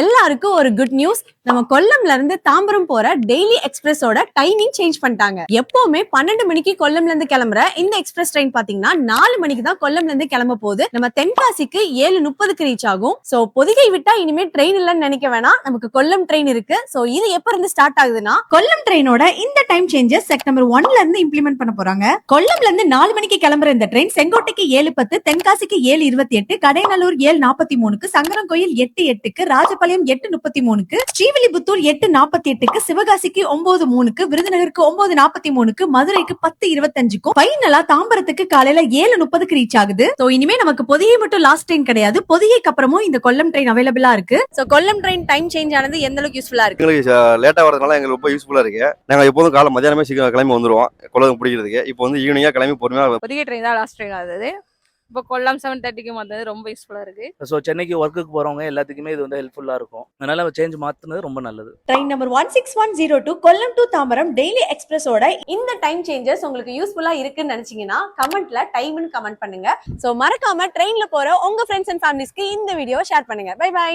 எல்லாருக்கும் ஒரு good news நம்ம கொல்லம்ல இருந்து தாம்பரம் போற டெய்லி எக்ஸ்பிரஸோட டைமிங் சேஞ்ச் பண்ணிட்டாங்க. எப்பவுமே பன்னெண்டு மணிக்கு கொல்லம்ல இருந்து கிளம்புற இந்த எக்ஸ்பிரஸ் ட்ரெயின் பாத்தீங்கன்னா நாலு மணிக்கு தான் கொல்லம்ல இருந்து கிளம்ப போகுது. நம்ம தென்காசிக்கு ஏழு முப்பதுக்கு ரீச் ஆகும். சோ பொதிகை விட்டா இனிமே ட்ரெயின் இல்லைன்னு நினைக்க வேணாம். நமக்கு கொல்லம் ட்ரெயின் இருக்கு. சோ இது எப்ப இருந்து ஸ்டார்ட் ஆகுதுன்னா கொல்லம் ட்ரெயினோட இந்த டைம் சேஞ்சஸ் செப்டம்பர் ஒன்ல இருந்து இம்ப்ளிமெண்ட் பண்ண போறாங்க. கொல்லம்ல இருந்து நாலு மணிக்கு கிளம்புற இந்த ட்ரெயின் செங்கோட்டைக்கு ஏழு பத்து தென்காசிக்கு ஏழு இருபத்தி எட்டு கடைநல்லூர் ஏழு நாற்பத்தி மூணுக்கு சங்கரன்கோயில் எட்டு எட்டுக்கு ராஜபாளையம் எட்டு முப்பத்தி மூணுக்கு ஸ்ரீவில்லிபுத்தூர் எட்டு நாற்பத்தி எட்டுக்கு சிவகாசிக்கு ஒன்பது மூணுக்கு விருதுநகருக்கு ஒன்பது நாற்பத்தி மூணுக்கு மதுரைக்கு பத்து இருபத்தஞ்சுக்கும் ஃபைனலா தாம்பரத்துக்கு காலையில ஏழு முப்பதுக்கு ரீச் ஆகுது. சோ இனிமே நமக்கு பொதிகை மட்டும் லாஸ்ட் ட்ரெயின் கிடையாது. பொதிகைக்கு அப்புறமும் இந்த கொல்லம் ட்ரெயின் அவைலபிளா இருக்கு. So Kollam train time change ஆனது எந்த அளவுக்கு யூஸ்ஃபுல்லா இருக்கு? எங்களுக்கு லேட்டாக வரதுனால எங்களுக்கு ரொம்ப யூஸ்ஃபுல்லாக இருக்கு. நாங்கள் எப்போதும் காலை மத்தியானமே சீக்கிரம் கிளம்பி வந்துருவோம். குலகம் பிடிக்கிறதுக்கு இப்போ வந்து ஈவினிங்காக கிளம்பி பொறுமையாக புதிய ட்ரெயின் தான் லாஸ்ட் ட்ரெயின் ஆகுது. இப்போ கொல்லம் செவன் தேர்ட்டிக்கு வந்தது ரொம்ப யூஸ்ஃபுல்லாக இருக்கு. ஸோ சென்னைக்கு ஒர்க்குக்கு போகிறவங்க எல்லாத்துக்குமே இது வந்து ஹெல்ப்ஃபுல்லாக இருக்கும். அதனால சேஞ்ச் மாற்றினது ரொம்ப நல்லது. Train number one six one zero two Kollam to Tambaram daily எக்ஸ்பிரஸோட இந்த டைம் சேஞ்சஸ் உங்களுக்கு யூஸ்ஃபுல்லா இருக்குன்னு நினைச்சீங்கன்னா கமெண்ட்ல டைம்னு கமெண்ட் பண்ணுங்க. சோ மறக்காம ட்ரெயின்ல போற உங்க ஃப்ரெண்ட்ஸ் அண்ட் ஃபேமிலிஸ்க்கு இந்த வீடியோ ஷேர் பண்ணுங்க. Bye bye